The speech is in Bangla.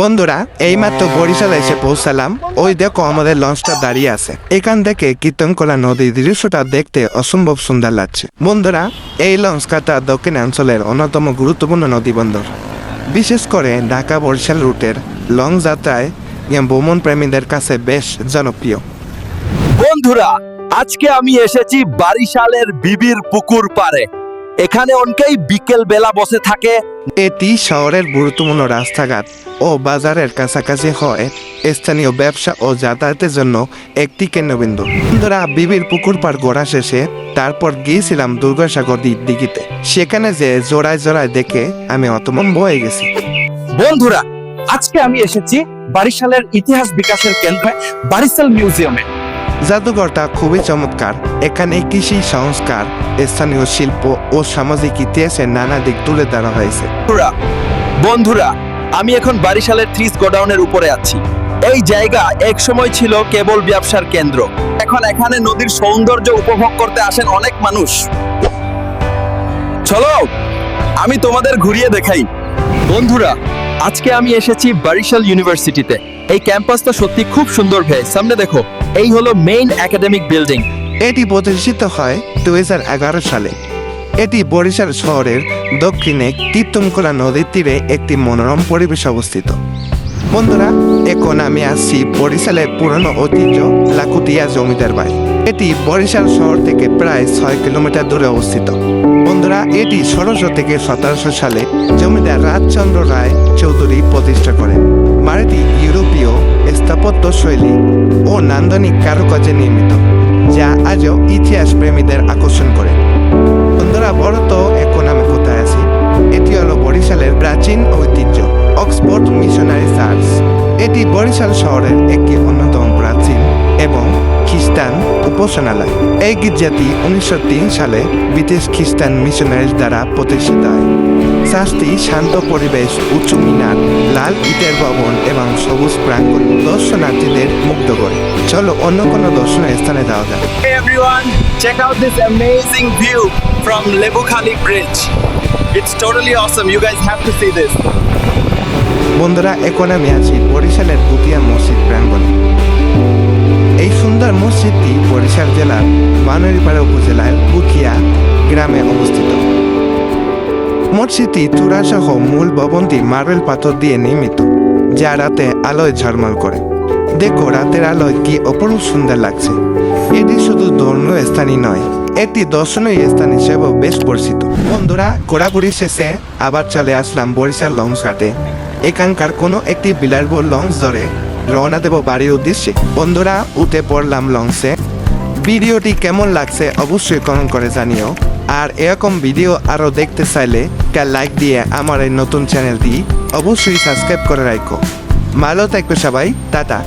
বন্ধুরা, এইমাত্র বরিশাল এসে পৌঁছালাম। ওই দেখো আমাদের লঞ্চটা দাঁড়িয়ে আছে। এখান থেকে কীর্তনকলা নদীর দৃশ্যটা দেখতে অসম্ভব সুন্দর লাগছে। বন্ধুরা, এই লঞ্চ কাটা দক্ষিণাঞ্চলের অন্যতম গুরুত্বপূর্ণ নদী বন্দর। বিশেষ করে ঢাকা বরিশাল রুটের লং যাত্রায় ভ্রমণ প্রেমীদের কাছে বেশ জনপ্রিয়। বন্ধুরা, আজকে আমি এসেছি বারিশালের বিবির পুকুর পারে এখানে অনেকেই বিকেল বেলা বসে থাকে। এটি শহরের গুরুত্বপূর্ণ রাস্তাঘাট ও বাজারের কাছাকাছি হয়। স্থানীয় ব্যবসা ও যাতায়াতের জন্য একটি কেন্দ্রবিন্দু। বন্ধুরা বিবির পুকুর পার ঘোরা শেষে তারপর গিয়েছিলাম দুর্গাসাগর দিঘিতে। সেখানে যে জোড়ায় জোড়ায় দেখে আমি অতমন বয়ে গেছি। বন্ধুরা আজকে আমি এসেছি বারিশালের ইতিহাস বিকাশের কেন্দ্রে বারিশাল মিউজিয়ামে। জাদুঘরটা খুবই চমৎকার। এখানে কৃষি সংস্কার, স্থানীয় শিল্প ও সামাজিক ইতিহাসের নানা দিক তুলে ধরা হয়েছে। বন্ধুরা আমি এখন বারিশালের ত্রিশ গোডাউনের উপরে আছি। এই জায়গা এক সময় ছিল কেবল ব্যবসার কেন্দ্র। এখন এখানে নদীর সৌন্দর্য উপভোগ করতে আসেন অনেক মানুষ। চলো, আমি তোমাদের ঘুরিয়ে দেখাই। বন্ধুরা, আজকে আমি এসেছি বারিশাল ইউনিভার্সিটিতে। এই ক্যাম্পাসটা সত্যি খুব সুন্দর, ভাই। সামনে দেখো। এই হলো মেইন একাডেমিক বিল্ডিং এটি প্রতিষ্ঠিত হয় দুই হাজার এগারো সালে। এটি বরিশাল শহরের দক্ষিণে কীর্তনকোলা নদীর তীরে একটি মনোরম পরিবেশ অবস্থিত। বন্ধুরা এখন আমি আসছি বরিশালের পুরনো ঐতিহ্য লাকুটিয়া জমিদার বাড়ি। এটি বরিশাল শহর থেকে প্রায় ছয় কিলোমিটার দূরে অবস্থিত। বন্ধুরা, এটি ষোলোশো থেকে সতেরোশো সালে জমিদার রাজচন্দ্র রায় চৌধুরী প্রতিষ্ঠা করেন। বাড়িটি ইউরোপীয় স্থাপত্য শৈলী ও নান্দনিক কারুকাজে নির্মিত, যা আজও ইতিহাস প্রেমীদের আকর্ষণ করে। বন্ধুরা, বড় তো এখন আমি কোথায় আছি? এটি হলো বরিশালের প্রাচীন ঐতিহ্য, অক্সফোর্ড মিশনারি চার্চ এটি বরিশাল শহরের একটি অন্যতম প্রাচীন এবং খ্রিস্টান উপাসনালয় এই গির্জাটি উনিশশো তিন সালে ব্রিটিশ খ্রিস্টান মিশনারিজ দ্বারা প্রতিষ্ঠিত হয় চার্চটি শান্ত পরিবেশ উঁচু মিনার লাল ইটের ভবন এবং সবুজ প্রাঙ্গণ দর্শনার্থীদের মুগ্ধ করে চলো অন্য কোনো দর্শনীয় স্থানে যাওয়া যাক Hey everyone, check out this amazing view from Lebu Khali Bridge. It's totally awesome. You guys have to see this. বন্ধুরা এখন আমি আছি বরিশালের পুতিয়া মসজিদ প্রাঙ্গণে সুন্দর মসজিদটি বরিশাল জেলার বানরিপাড়া উপজেলার পুতিয়া গ্রামে অবস্থিত। মসজিদটি চূড়াসহ মূল ভবনটি মার্বেল পাথর দিয়ে নির্মিত, যা রাতে আলোয় ঝলমল করে। দেখো রাতের আলোয় কি অপরূপ সুন্দর লাগছে। এটি শুধু ধর্মীয় স্থানই নয় একটি দর্শনীয় স্থান হিসেবেও বেশ পরিচিত। বন্ধুরা, ঘোরাঘুরি শেষে আবার চলে আসলাম বরিশাল লঞ্চ ঘাটে। এখানকার কোনো একটি বিলাসবহুল লঞ্চ ধরে। রওনা দেব বাড়ির উদ্দেশ্যে। বন্ধুরা, উঠে পড়লাম লঞ্চে। ভিডিওটি কেমন লাগছে অবশ্যই কমেন্ট করে জানিও। আর এরকম ভিডিও আরও দেখতে চাইলে একটা লাইক দিয়ে আমার এই নতুন চ্যানেলটি অবশ্যই সাবস্ক্রাইব করে রাখো। ভালো থাকবে সবাই, টাটা।